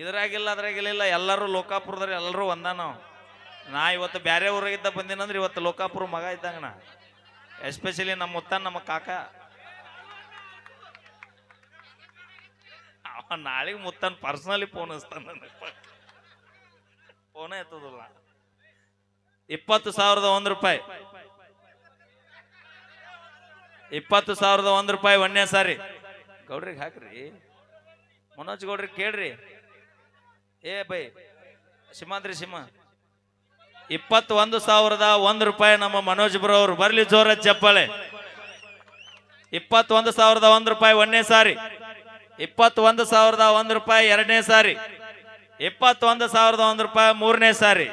ಇದ್ರಾಗಿಲ್ಲ, ಅದ್ರಾಗಿಲ್ಲ ಎಲ್ಲರೂ ಲೋಕಾಪುರದ್ರ ಎಲ್ಲರೂ ಒಂದ ನಾವು ನಾ ಇವತ್ತು ಬೇರೆ ಊರಾಗಿದ್ದ ಬಂದಿನಂದ್ರೆ ಇವತ್ತು ಲೋಕಾಪುರ ಮಗ ಇದ್ದಂಗ ನಾ. ಎಸ್ಪೆಷಲಿ ನಮ್ಮ ಮುತ್ತ ನಮ್ಮ ಕಾಕ. ಅವ ನಾಳೆಗೆ ಮುತ್ತನ್ ಪರ್ಸನಲಿ ಫೋನ್ ಹಚ್ತಾನ ಫೋನೇ ಎತ್ತದಿಲ್ಲ ಇಪ್ಪತ್ತು ಸಾವಿರದ ಒಂದು ರೂಪಾಯಿ. ಇಪ್ಪತ್ತು ಸಾವಿರದ ಒಂದು ರೂಪಾಯಿ ಒಂದೇ ಸಾರಿ. ಗೌಡ್ರಿಗೆ ಹಾಕ್ರಿ. ಮನೋಜ್ ಗೌಡ್ರಿಗೆ ಕೇಳ್ರಿ. ಏ ಬೈ ಸಿಮಾದ್ರಿ ಸಿಂಹ. ಇಪ್ಪತ್ತೊಂದು ಸಾವಿರದ ಒಂದು ರೂಪಾಯಿ ನಮ್ಮ ಮನೋಜ್ ಬ್ರೋ ಅವರು ಬರ್ಲಿ ಜೋರ ಚಪ್ಪಾಳೆ. ಇಪ್ಪತ್ತೊಂದು ಸಾವಿರದ ಒಂದು ರೂಪಾಯಿ ಒಂದನೇ ಸಾರಿ. ಇಪ್ಪತ್ತೊಂದು ಸಾವಿರದ ಒಂದು ರೂಪಾಯಿ ಎರಡನೇ ಸಾರಿ. ಇಪ್ಪತ್ತೊಂದು ಸಾವಿರದ ಒಂದು ರೂಪಾಯಿ ಮೂರನೇ ಸಾರಿ.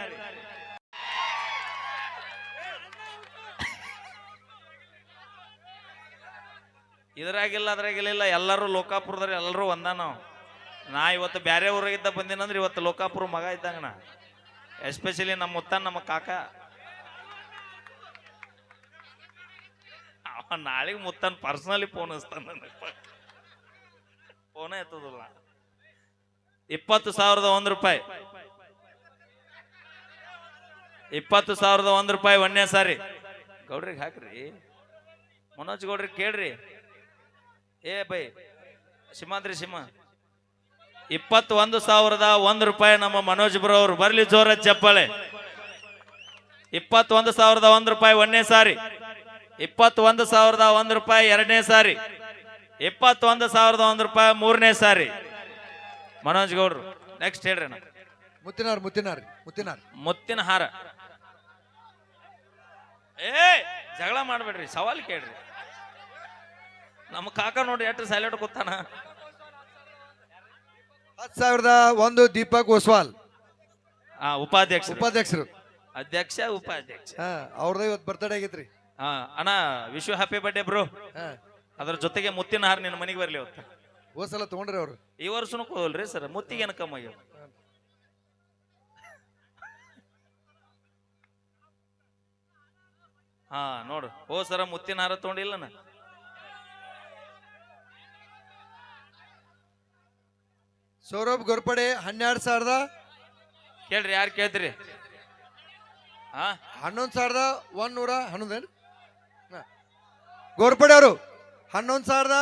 ಇದ್ರಾಗಿಲ್ಲ ಅದ್ರಾಗಿಲ್ಲ ಎಲ್ಲರೂ ಲೋಕಾಪುರದವ್ರು ಎಲ್ಲರೂ ಒಂದ ನಾವು ನಾ ಇವತ್ತು ಬೇರೆ ಊರಾಗಿದ್ದ ಬಂದಿನಂದ್ರೆ ಇವತ್ತು ಲೋಕಾಪುರ ಮಗ ಇದ್ದಂಗ ನಾ. ಎಸ್ಪೆಷಲಿ ನಮ್ಮ ಮುತ್ತ ನಮ್ಮ ಕಾಕ. ನಾಳೆಗೆ ಮುತ್ತನ್ ಪರ್ಸನಲಿ ಫೋನ್ ಹಚ್ತಾನ ಫೋನೇ ಎತ್ತದಿಲ್ಲ ಇಪ್ಪತ್ತು ಸಾವಿರದ ಒಂದು ರೂಪಾಯಿ. ಇಪ್ಪತ್ತು ಸಾವಿರದ ಒಂದು ರೂಪಾಯಿ ಒಂದನೇ ಸಾರಿ. ಗೌಡ್ರಿಗೆ ಹಾಕ್ರಿ. ಮನೋಜ್ ಗೌಡ್ರಿಗೆ ಕೇಳ್ರಿ. ಏ ಬೈ ಸಿಮಾದ್ರಿ ಸಿಂಹ. ಇಪ್ಪತ್ತೊಂದು ಸಾವಿರದ ಒಂದು ರೂಪಾಯಿ ನಮ್ಮ ಮನೋಜ್ ಬ್ರೋ ಅವರು ಬರಲಿ ಜೋರ ಚಪ್ಪಾಳೆ. ಇಪ್ಪತ್ತೊಂದು ಸಾವಿರದ ಒಂದು ರೂಪಾಯಿ ಒಂದನೇ ಸಾರಿ. ಇಪ್ಪತ್ತೊಂದು ಸಾವಿರದ ಒಂದು ರೂಪಾಯಿ ಎರಡನೇ ಸಾರಿ. ಇಪ್ಪತ್ತೊಂದು ಸಾವಿರದ ಒಂದು ರೂಪಾಯಿ ಮೂರನೇ ಸಾರಿ. ಮನೋಜ್ ಗೌಡ್ರು ನೆಕ್ಸ್ಟ್ ಹೇಳ್ರಿ ಮುತ್ತಿನಾರ್ ಮುತ್ತಿನಾರ್ ಮುತ್ತಿನಾರ್ ಮುತ್ತಿನ ಹಾರ. ಏ ಜಗಳ ಮಾಡ್ಬೇಡ್ರಿ ಸವಾಲ್ ಕೇಳ್ರಿ. ನಮ್ಮ ಕಾಕ ನೋಡಿ ಎಷ್ಟು ಸೈಲೆಂಟ್ ಕೂತಾನ. ಹತ್ತು ಸಾವಿರದ ಒಂದು ದೀಪಕ್ ಒಸ್ವಾಲ್. ಉಪಾಧ್ಯಕ್ಷ ಉಪಾಧ್ಯಕ್ಷರು. ಅಧ್ಯಕ್ಷ ಉಪಾಧ್ಯಕ್ಷ. ಹಾ ಅವ್ರದ್ದು ಇವತ್ತು ಬರ್ತಡೇ ಆಗೈತ್ರಿ. ಹಾ ಅಣ್ಣ ವಿಶ್ವ ಹ್ಯಾಪಿ ಬರ್ಡೇ ಬ್ರೋ ಹಾ. ಅದ್ರ ಜೊತೆಗೆ ಮುತ್ತಿನ ಹಾರ ನಿನ್ನ ಮನೆಗೆ ಬರ್ಲಿ ಅವತ್ತು ಹೋದ್ ಸಲ ತಗೊಂಡ್ರಿ ಅವ್ರು. ಈ ವರ್ಷನೂ ಕೋಲ್ರಿ ಸರ್ ಮುತ್ತಿಗೆ ಏನು ಕಮ್ಮಿ ಆಗ್ಯಾವ. ಹಾ. ನೋಡು ಹೋ ಸರ ಮುತ್ತಿನ ಹಾರ ತಗೊಂಡಿಲ್ಲನ? ಸೌರಭ್ ಗೊರ್ಪಡೆ ಹನ್ನೆರಡು ಸಾವಿರದ ಕೇಳ್ರಿ ಯಾರು ಕೇಳ್ತೀರಿ? ಹಾ? ಹನ್ನೊಂದು ಸಾವಿರದ ಒಂದ್ ನೂರ ಹನ್ನೊಂದು ಏನು ಗೋರ್ಪಡೆ ಅವರು ಹನ್ನೊಂದು ಸಾವಿರದ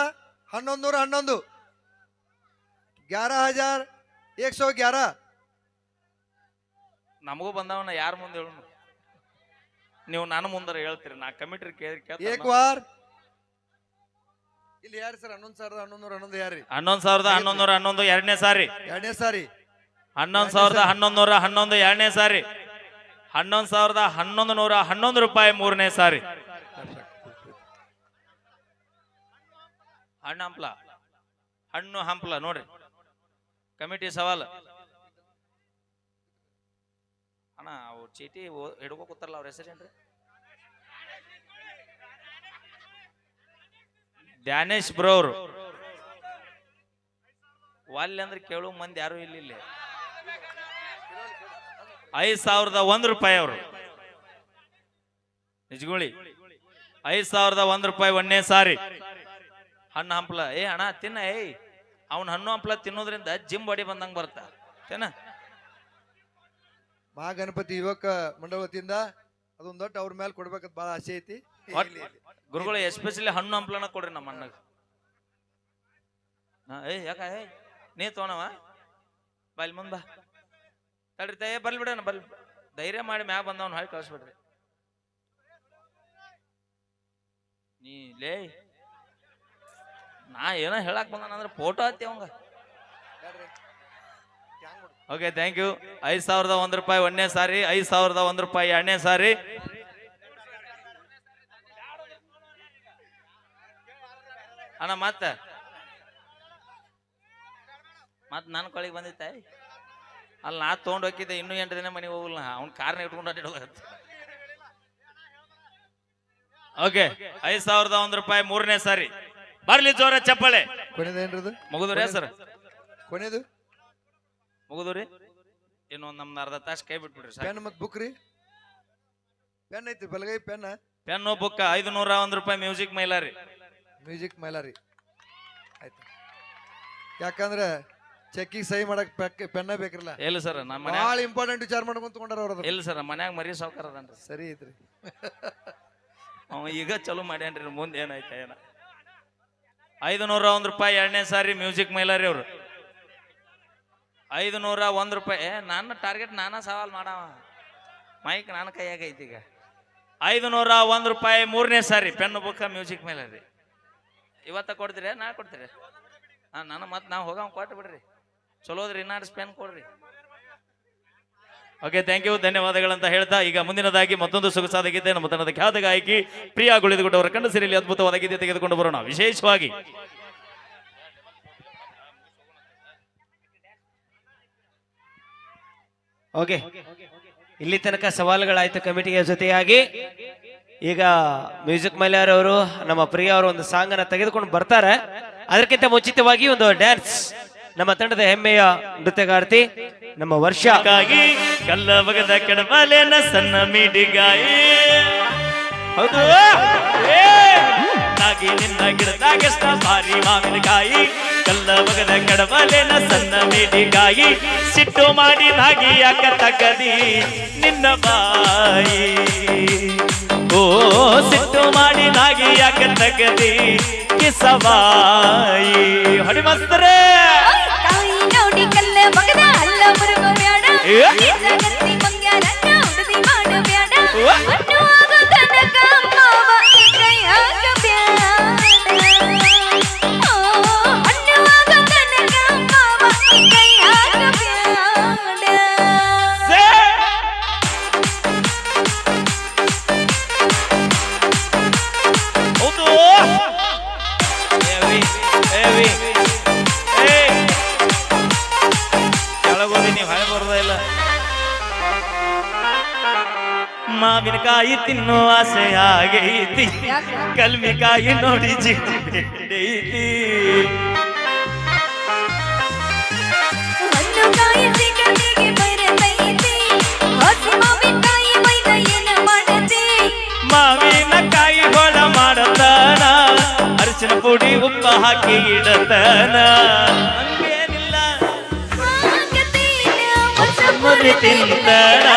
ಹನ್ನೊಂದು ನೂರ ಹನ್ನೊಂದು. ಗ್ಯಾರ ಹಜಾರ್ ಏಕ್ ಸೋ ಗ್ಯಾರ? ನಮಗೂ ಬಂದವನ ಯಾರ ಮುಂದೆ ಹೇಳು ನೀವು ನಾನು ಮುಂದರ ಹೇಳ್ತೀರಿ ನಾ ಕಮಿಟ್ರಿ ಕೇಳಿ ಏಕ್. ವಾರ್? ಇಲ್ಲಿ ಯಾರು ಸರ್? ಹನ್ನೊಂದು ಸಾವಿರದ ಹನ್ನೊಂದು ಹನ್ನೊಂದು ಯಾರಿ? ಹನ್ನೊಂದು ಸಾವಿರದ ಹನ್ನೊಂದು ನೂರ ಹನ್ನೊಂದು ಎರಡನೇ ಸಾರಿ. ಎರಡನೇ ಸಾರಿ. ಹನ್ನೊಂದು ಸಾವಿರದ ಹನ್ನೊಂದು ನೂರ ಹನ್ನೊಂದು ಎರಡನೇ ಸಾರಿ. ಹನ್ನೊಂದು ಸಾವಿರದ ಹನ್ನೊಂದು ನೂರ ಹನ್ನೊಂದು ರೂಪಾಯಿ ಮೂರನೇ ಸಾರಿ. ಹಣ್ಣು ಹಂಪ್ಲ. ಹಣ್ಣು ಹಂಪ್ಲ ನೋಡ್ರಿ. ಕಮಿಟಿ ಸವಾಲು. ಅಣ್ಣ ಅವ್ರು ಚೀಟಿ ಹಿಡ್ಕೊ ಕೂತಾರಲ್ಲ ಅವ್ರ ಹೆಸರೇನ್ರಿ? ಧ್ಯಾನೇಶ್ ಬ್ರೋ ಅವರು. ವಾಲ್ಯ ಅಂದ್ರೆ ಕೇಳುವ ಮಂದಿ ಯಾರು ಇಲ್ಲ ಇಲ್ಲಿ ಐದ್ ಸಾವಿರದ ಒಂದ್ ರೂಪಾಯಿ ಅವರು. ನಿಜಗುಳಿ. ಐದ್ ಸಾವಿರದ ಒಂದ್ ರೂಪಾಯಿ ಒಂದೇ ಸಾರಿ. ಹಣ್ಣು ಹಂಪ್ಲ. ಏ ಅಣ್ಣ ತಿನ್ನ ಏಯ್. ಅವ್ನ ಹಣ್ಣು ಹಂಪ್ಲ ತಿನ್ನೋದ್ರಿಂದ ಜಿಮ್ ಬಾಡಿ ಬಂದಂಗ ಬರ್ತಾ ತಿನ್ನ. ಮಹಾಗಣಪತಿ ಯುವಕ ಮಂಡಳ ವತಿಯಿಂದ ಅದೊಂದು ದೊಡ್ಡ ಅವ್ರ ಮೇಲೆ ಕೊಡ್ಬೇಕಂತ ಬಹಳ ಆಸೆ ಐತಿ. ಗುರುಗಳು ಎಸ್ಪೆಷಲಿ ಹಣ್ಣು ಹಂಪ್ಲನ ಕೊಡ್ರಿ ನಮ್ಮ ಅಣ್ಣಗ. ಏ, ಯಾಕ, ಏ, ನೀ ತೋನವ ಬಲ್ ಮುಂದ ತಡ್ರಿ ತಯ ಬರ್ಲಿ ಬಿಡೋಣ ಬಲ್ ಧೈರ್ಯ ಮಾಡಿ ಮ್ಯಾಗ ಬಂದವನು ಹಾಕಿ ಕಳಿಸ್ಬಿಡ್ರಿ. ನೀ, ಲೇ, ನಾ ಏನೋ ಹೇಳಕ್ ಬಂದಾನ ಅಂದ್ರೆ ಫೋಟೋ ಹತ್ತಿ ಅವಂಗ. ಓಕೆ ಥ್ಯಾಂಕ್ ಯು ಐದು ಸಾವಿರದ ಒಂದು ರೂಪಾಯಿ ಒಂದನೇ ಸಾರಿ, ಐದು ಸಾವಿರದ ಒಂದು ರೂಪಾಯಿ ಎರಡನೇ ಸಾರಿ. ಅಣ್ಣ ಮತ್ತ? ಮತ್ ನನ್ನ ಕೊಳಿಗೆ ಬಂದಿತ್ತ? ಅಲ್ಲಿ ನಾ ತೊಗೊಂಡು ಹೋಗಿದ್ದೆ ಇನ್ನೂ ಎಂಟು ದಿನ ಮನೆಗೆ ಹೋಗಲ್ಲ ಅವ್ನ ಕಾರ್ನ ಇಟ್ಕೊಂಡು ಅಡ್ಡಾಡೋದು ಓಕೆ ಐದ್ ಸಾವಿರದ ಒಂದ್ ರೂಪಾಯಿ ಮೂರನೇ ಸಾರಿ. ಬರ್ಲಿ ಜೋರ ಚಪ್ಪಳೆ. ಕೊನೆದೇನ್ರದು ಮುಗಿದ್ರಿ ಸರ್ ಕೊನೆದು? ಮುಗಿದ್ರಿ? ಇನ್ನೊಂದ್ ನಮ್ದು ಅರ್ಧ ತಾಸು ಕೈ ಬಿಟ್ಬಿಡ್ರಿ ಪೆನ್ ಮತ್ ಬುಕ್ ರೀ? ಪೆನ್ ಐತಿ ಬಲಗೈ ಪೆನ್ ಪೆನ್ನು ಬುಕ್ ಐದು ನೂರ ಒಂದ್ ರೂಪಾಯಿ ಮ್ಯೂಸಿಕ್ ಮೈಲಾರಿ. ಮ್ಯೂಸಿಕ್ ಮೇಲರಿ. ಆಯ್ತು. ಯಾಕಂದ್ರೆ ಚೆಕ್ಕಿಗೆ ಸಹಿ ಮಾಡಕ್ ಪೆನ್ನ ಬೇಕಿರಲ್ಲ. ಇಲ್ಲ ಸರ್ ನಮ್ಮ ಮನ್ಯಾಗ ಭಾಳ ಇಂಪಾರ್ಟೆಂಟ್ ವಿಚಾರ ಮಾಡ್ಕೊಂತ ತಗೊಂಡಾರ ಅವ್ರ ಇಲ್ಲ ಸರ್ ಮನ್ಯಾಗ ಮರಿ ಸಾವ್ಕಾರ ಅದನ್ರಿ ಸರಿ ಐತ್ರಿ. ಅವ ಈಗ ಚಲೋ ಮಾಡ್ಯಾನ್ರಿ ಮುಂದೆ ಏನಾಯ್ತ ಏನ. ಐದು ನೂರ ಒಂದ್ ರೂಪಾಯಿ ಎರಡನೇ ಸಾರಿ ಮ್ಯೂಸಿಕ್ ಮೈಲಾರಿ ಅವ್ರು. ಐದು ನೂರ ಒಂದ್ ರೂಪಾಯಿ ಏ ನನ್ನ ಟಾರ್ಗೆಟ್ ನಾನ ಸವಾಲ್ ಮಾಡವ. ಮೈಕ್ ನನ್ನ ಕೈಯಾಗ ಐತಿ ಈಗ. ಐದು ನೂರ ಒಂದ್ ರೂಪಾಯಿ ಮೂರನೇ ಸಾರಿ ಪೆನ್ ಬುಕ್ಕ ಮ್ಯೂಸಿಕ್ ಮೈಲಾರಿ. ಇವತ್ತ ಕೊಡ್ತೀರಿ? ನಾ ಕೊಡ್ತೀರಿ? ಹಾ ನಾನು ಮತ್ತೆ ನಾವು ಹೋಗ ಕೊಟ್ಟು ಬಿಡ್ರಿ. ಚಲೋದ್ರಿ ಇನ್ನಾರು ಸ್ಪೆನ್ ಕೊಡ್ರಿ. ಓಕೆ ಥ್ಯಾಂಕ್ ಯು ಧನ್ಯವಾದಗಳಂತ ಹೇಳ್ತಾ ಈಗ ಮುಂದಿನದಾಗಿ ಮತ್ತೊಂದು ಸೊಗಸಾದ ಗೀತೆ ನಮ್ಮ ತನ್ನದ ಖ್ಯಾತ ಗಾಯಕಿ ಪ್ರಿಯಾ ಗುಳಿದುಗುಡ್ಡವರ ಕಂಡು ಸಿರಿಯಲ್ಲಿ ಅದ್ಭುತವಾದ ಗೀತೆ ತೆಗೆದುಕೊಂಡು ಬರೋಣ. ವಿಶೇಷವಾಗಿ ಓಕೆ ಇಲ್ಲಿ ತನಕ ಸವಾಲುಗಳಾಯ್ತು ಕಮಿಟಿಯ ಜೊತೆಯಾಗಿ. ಈಗ ಮ್ಯೂಸಿಕ್ ಮೈಲಾರ್ ಅವರು ನಮ್ಮ ಪ್ರಿಯ ಅವರು ಒಂದು ಸಾಂಗ್ ಅನ್ನ ತೆಗೆದುಕೊಂಡು ಬರ್ತಾರೆ. ಅದಕ್ಕಿಂತ ಮುಂಚಿತವಾಗಿ ಒಂದು ಡ್ಯಾನ್ಸ್ ನಮ್ಮ ತಂಡದ ಹೆಮ್ಮೆಯ ನೃತ್ಯಗಾರ್ತಿ, ನಮ್ಮ ವರ್ಷ. ಕಲ್ಲ ಬಗದ ಕೆಡಬಲೇನ ಸಣ್ಣ ಮೀಡಿಗಾಯಿ. ಹೌದು. ನಿನ್ನ ಗಿಡದಾಗೆಷ್ಟ ಭಾರಿ ಮಾವಿನಕಾಯಿ. ಕಲ್ಲ ಬಗದ ಕೆಡಬಲೇನ ಸಣ್ಣ ಸಿಟ್ಟು ಮಾಡಿ ನಾಗಿ ಯಾಕ ತಗದಿ ನಿನ್ನ ಬಾಯಿ. ಓ ಸಿಟ್ಟು ಮಾಡಿ ನಾಗಿ ಯಾಕೆ ತಗದಿ? ಕಿಸವಾಯಿ. ಹೊಡಿ ಮಸ್ತರೇ. ನೋಡಿ ಕಲ್ಲ ಮಗನ ಅಲ್ಲ ಮುರುಗ ಬ್ಯಾಡ ಮಾವಿನಕಾಯಿ ತಿನ್ನೋ ಆಸೆ ಆಗೈತಿ ಕಲ್ಮಿಕಾಯಿ ನೋಡಿ ಜಿಡಿ ಬೇಡೈತಿ ಹಣ್ಣು ಕಾಯಿ ಸಿಗಲಿಗೆ ಬರತೈತಿ. ಹಸಿ ಮಾವಿನಕಾಯಿ ಹೊಳ ಮಾಡತಾನ. ಅರಿಶಿನ ಪುಡಿ ಉಪ್ಪ ಹಾಕಿ ಇಡತಾನ. ಹಂಗೇನಿಲ್ಲ. ತಿಂತಾನ.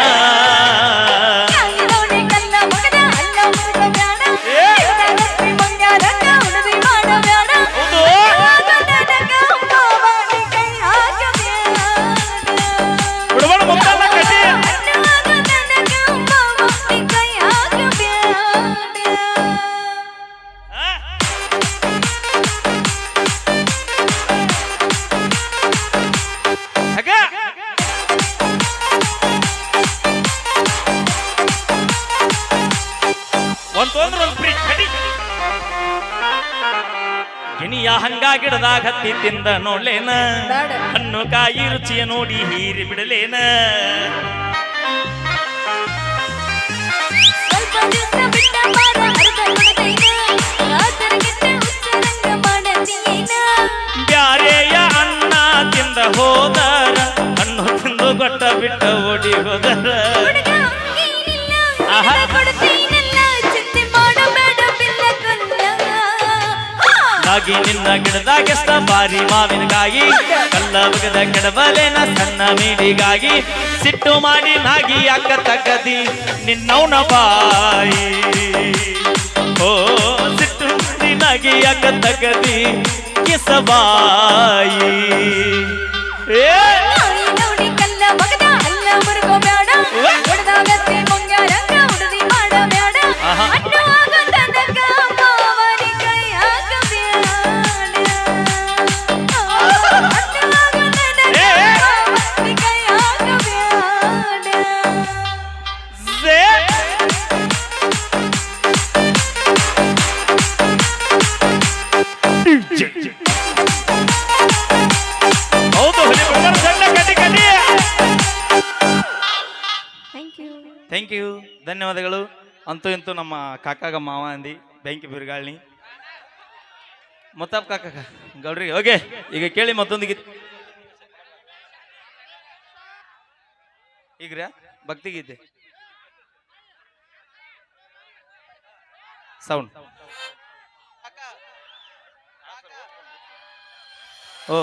ಒಂದ್ ತೊಂದ್ರೆ ಒಂದ್ ಕಡಿ. ಗಿಣಿಯ ಹತ್ತಿ ತಿಂದ ನೋಡ್ಲೇನ. ಹಣ್ಣು ಕಾಯಿ ರುಚಿಯ ನೋಡಿ ಹೀರಿ ಬಿಡಲೇನ? ಬ್ಯಾರೆಯ ಅನ್ನ ತಿಂದ ಹೋದರ ಹಣ್ಣು ತಿಂದು ಗೊಟ್ಟ ಬಿಟ್ಟ ಓಡಿ ಹೋದರ? ಆಹಾ. ನಾಗಿ ನಿನ್ನ ಗಿಡದಾಗೆಸ್ತ ಬಾರಿ ಮಾವಿನಗಾಗಿ ಕಲ್ಲ ಬಗದ ಕೆಡಬಲೇನ ಸಣ್ಣ ಮೀಡಿಗಾಗಿ ಸಿಟ್ಟು ಮಾಡಿ ನಾಗಿ ಅಕ್ಕ ತಗದಿ ನಿನ್ನವನ ಬಾಯಿ. ಓ ಸಿಟ್ಟು ಮಾಡಿ ನಾಗಿ ಅಕ್ಕ ತಗದಿ ಕಿಸಬಾಯಿ. ಏ! ತಾಯಿ ಧನ್ಯವಾದಗಳು. ಅಂತೂ ಇಂತೂ ನಮ್ಮ ಕಾಕಾಗ ಮಾವ ಅಂದಿ, ಬೆಂಕಿ ಬಿರುಗಾಳಿ ಮತ್ತಪ್ಪ ಕಾಕಾಗ, ಗೌಡ್ರಿ ಓಕೆ ಈಗ ಕೇಳಿ ಮತ್ತೊಂದು ಗೀತೆ. ಈಗ್ರ ಭಕ್ತಿ ಗೀತೆ. ಸೌಂಡ್ ಓ.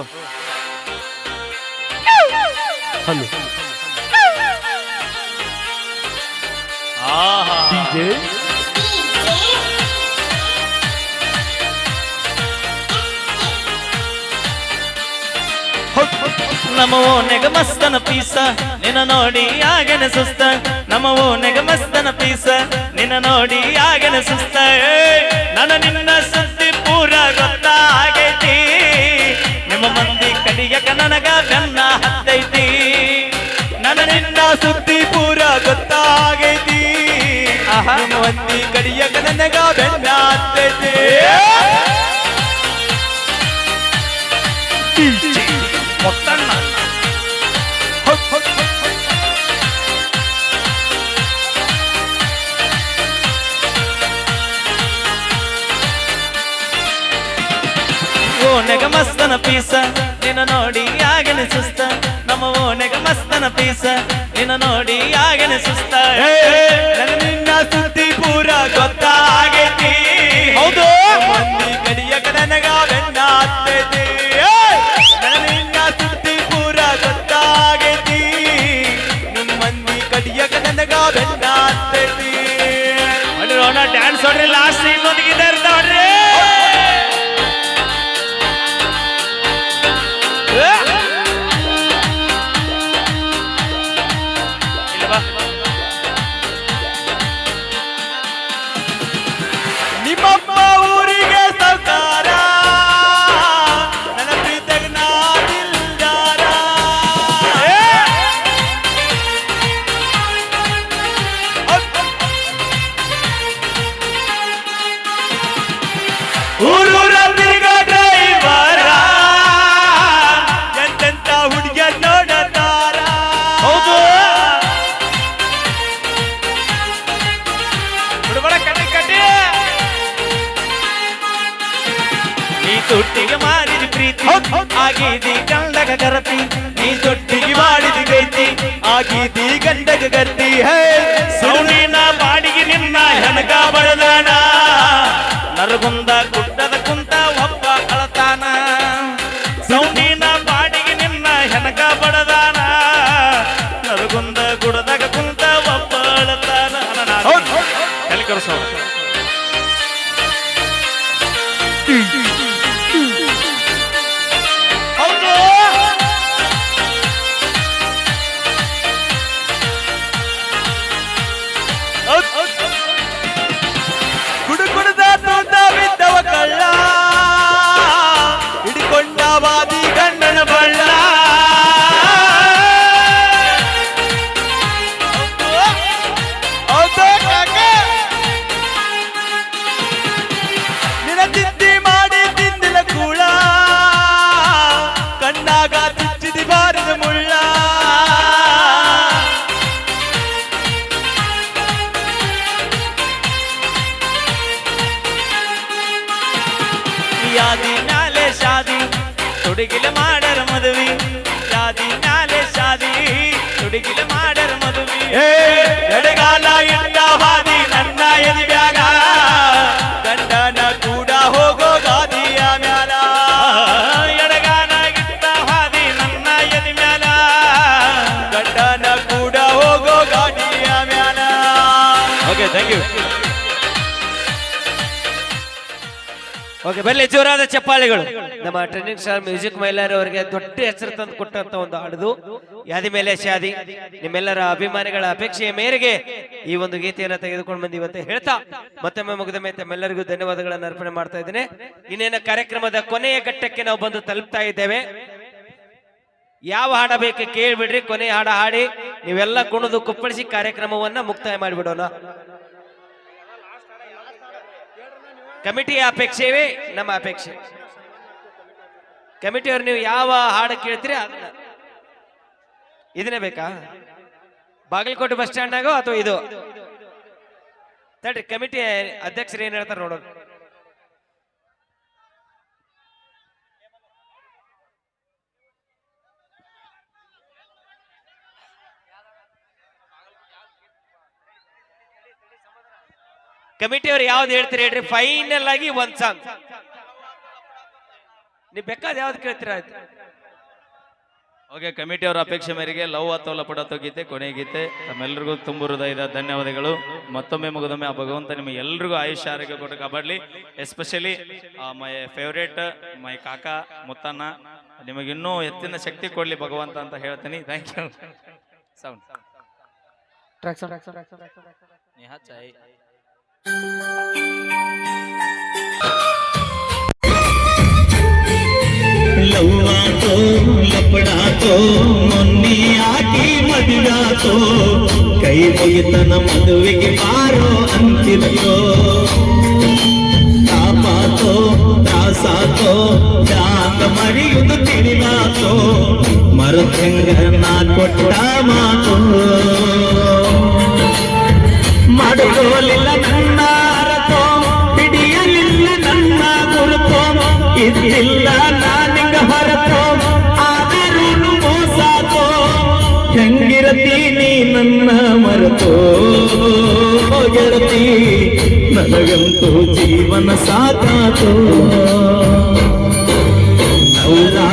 ಹಲ್ಲು ಆಹಾ. ನೆಗಮಸ್ತನ ಓನೆಗ ಮಸ್ತನ ಪೀಸ ನಿನ್ನ ನೋಡಿ ಆಗನ ಸುಸ್ತ. ನಮವೋ ನೆಗಮಸ್ತನ ಪೀಸ ನಿನ್ನ ನೋಡಿ ಆಗನ ಸುಸ್ತ. ನನ ನನ್ನ ನಿನ್ನ ಸುದ್ದಿ ಪೂರ ಗೊತ್ತಾಗೈತಿ. ನಿಮ್ಮ ಮಂದಿ ಕಡಿಯಕ ನನಗ ಬೆನ್ನ ಹತ್ತೈತಿ. ನನ್ನ ನಿನ್ನ ಸುದ್ದಿ ನಿಮ್ಮ ಮಂದಿ ಕಡಿಯಕ ನನಗ ಬೆನ್ನ ಹತ್ತೈತಿ ಮೊತ್ತಣ್ಣ ಓನೆಗ ಮಸ್ತನ ಪೀಸ ನಿನ್ನ ನೋಡಿ ಆಗನೆ ಸುಸ್ತ. ನಮ್ಮ ಓ ಮಸ್ತನ ಪೀಸ ನಿನ್ನ ನೋಡಿ ಆಗನೆ ಸುಸ್ತ. ತೊಟ್ಟಿಗೆ ಮಾಡಿದ ಪ್ರೀತಿ. ಆಗಿದಿ ಗಂಡಗ ಕರತಿ ನೀ ತೊಟ್ಟಿಗೆ ಮಾಡಿದ ಗೈತಿ ಆಗಿದಿ ಗಂಡಗ ಗರ್ತಿ. ಹೇ ಸೌನಿನ ಬಾಡಿಗೆ ನಿನ್ನ ಹೆಣಗ ಬಡದಾನ. ನರಗುಂದ ಗುಡ್ಡದ ಕುಂತ ಒಬ್ಬ ಕಳತಾನ. ಸೌಣಿನ ಬಾಡಿಗೆ ನಿನ್ನ ಹೆಣಗ ಬಡದಾನ. ನರಗುಂದ ಗುಡದಾಗ ಕುಂತ ಒಬ್ಬ ಅಳತಾನ. ಎಲ್ಲಿ ಕರ್ಸೋ நடுகிலமா ಓಕೆ ಬರಲಿ ಜೋರಾದ ಚಪ್ಪಾಳೆಗಳು. ನಮ್ಮ ಟ್ರೆಂಡಿಂಗ್ ಸ್ಟಾರ್ ಮ್ಯೂಸಿಕ್ ಮೈಲಾರ್ ಅವರಿಗೆ ದೊಡ್ಡ ಹೆಸರು ತಂದು ಕೊಟ್ಟಂತ ಒಂದು ಹಾಡುದು. ಯಾದಿ ಮೇಲೆ ಶಾದಿ. ನಿಮ್ಮೆಲ್ಲರ ಅಭಿಮಾನಿಗಳ ಅಪೇಕ್ಷೆಯ ಮೇರೆಗೆ ಈ ಒಂದು ಗೀತೆಯನ್ನು ತೆಗೆದುಕೊಂಡು ಬಂದಿ ಅಂತ ಹೇಳ್ತಾ ಮತ್ತೊಮ್ಮೆ ಮುಗಿದ ಮೇಲೆ ತಮ್ಮೆಲ್ಲರಿಗೂ ಧನ್ಯವಾದಗಳನ್ನು ಅರ್ಪಣೆ ಮಾಡ್ತಾ ಇದ್ದೇನೆ. ಇನ್ನೇನು ಕಾರ್ಯಕ್ರಮದ ಕೊನೆಯ ಘಟ್ಟಕ್ಕೆ ನಾವು ಬಂದು ತಲುಪ್ತಾ ಇದ್ದೇವೆ. ಯಾವ ಹಾಡ ಬೇಕು ಕೇಳ್ಬಿಡ್ರಿ ಕೊನೆಯ ಹಾಡ ಹಾಡಿ. ನೀವೆಲ್ಲ ಕುಣಿದು ಕುಪ್ಪಳಿಸಿ ಕಾರ್ಯಕ್ರಮವನ್ನ ಮುಕ್ತಾಯ ಮಾಡಿಬಿಡೋಣ. ಕಮಿಟಿಯ ಅಪೇಕ್ಷೆಯೇ ನಮ್ಮ ಅಪೇಕ್ಷೆ. ಕಮಿಟಿಯವ್ರು ನೀವು ಯಾವ ಹಾಡು ಕೇಳ್ತೀರಿ ಅದನ್ನ. ಇದನ್ನೇ ಬೇಕಾ? ಬಾಗಲಕೋಟೆ ಬಸ್ ಸ್ಟ್ಯಾಂಡಾಗೋ ಅಥವಾ ಇದು? ತಡ್ರಿ, ಕಮಿಟಿ ಅಧ್ಯಕ್ಷರು ಏನ್ ಹೇಳ್ತಾರೆ ನೋಡೋಣ. ಕಮಿಟಿಯವ್ರು ಯಾವ್ದು ಹೇಳ್ತೀರಿ ಹೇಳ್ರಿ? ಫೈನಲ್ ಆಗಿ ಒಂದ್ ಸಾಂಗ್ ನೀವ್ ಬೇಕಾದ ಯಾವ್ದು ಕೇಳ್ತೀರ ಆಯ್ತು? ಓಕೆ ಕಮಿಟಿ ಅವರ ಅಪೇಕ್ಷೆ ಮೇರೆಗೆ ಲವ್ ಅಥವಾ ಪಡತೋ ಗೀತೆ ಕೊನೆ ಗೀತೆ. ತಮ್ಮೆಲ್ಲರಿಗೂ ತುಂಬ ಹೃದಯದ ಧನ್ಯವಾದಗಳು. ಮತ್ತೊಮ್ಮೆ ಮುಗಿದೊಮ್ಮೆ ಆ ಭಗವಂತ ನಿಮಗೆ ಎಲ್ರಿಗೂ ಆಯುಷ್ಯ ಆರೋಗ್ಯ ಕೊಟ್ಟು ಕಾಪಾಡಲಿ. ಎಸ್ಪೆಷಲಿ ಮೈ ಫೇವ್ರೇಟ್ ಮೈ ಕಾಕಾ ಮುತ್ತಣ್ಣ ನಿಮಗೆ ಇನ್ನೂ ಎತ್ತಿನ ಶಕ್ತಿ ಕೊಡ್ಲಿ ಭಗವಂತ ಅಂತ ಹೇಳ್ತೀನಿ. ಥ್ಯಾಂಕ್ ಯು ಸೌಂಡ್ లవ్వాతో లపడాతో మొన్ని ఆటి మదిరాతో కై తన మధువికి పారో అంకితో తాపాతో దాసాతో దాత మరియు తిరిగాతో మరుతంగా నా కొట్టామాతో. ಮಾಡುಗೋಲಿಲ್ಲ ನನ್ನ ಅರತೋ ಹಿಡಿಯಲಿಲ್ಲ ನನ್ನ ಗುರುತೋ ಇದಿಲ್ಲ ನಾನಿಗ ಹೊರತೋ ಆದರೂ ಮೋಸಾತೋ ಹೆಂಗಿರತೀನಿ ನನ್ನ ಮರೆತೋ ಗೆಳತಿ ನನಗಂತೂ ಜೀವನ ಸಾಕಾತೋ?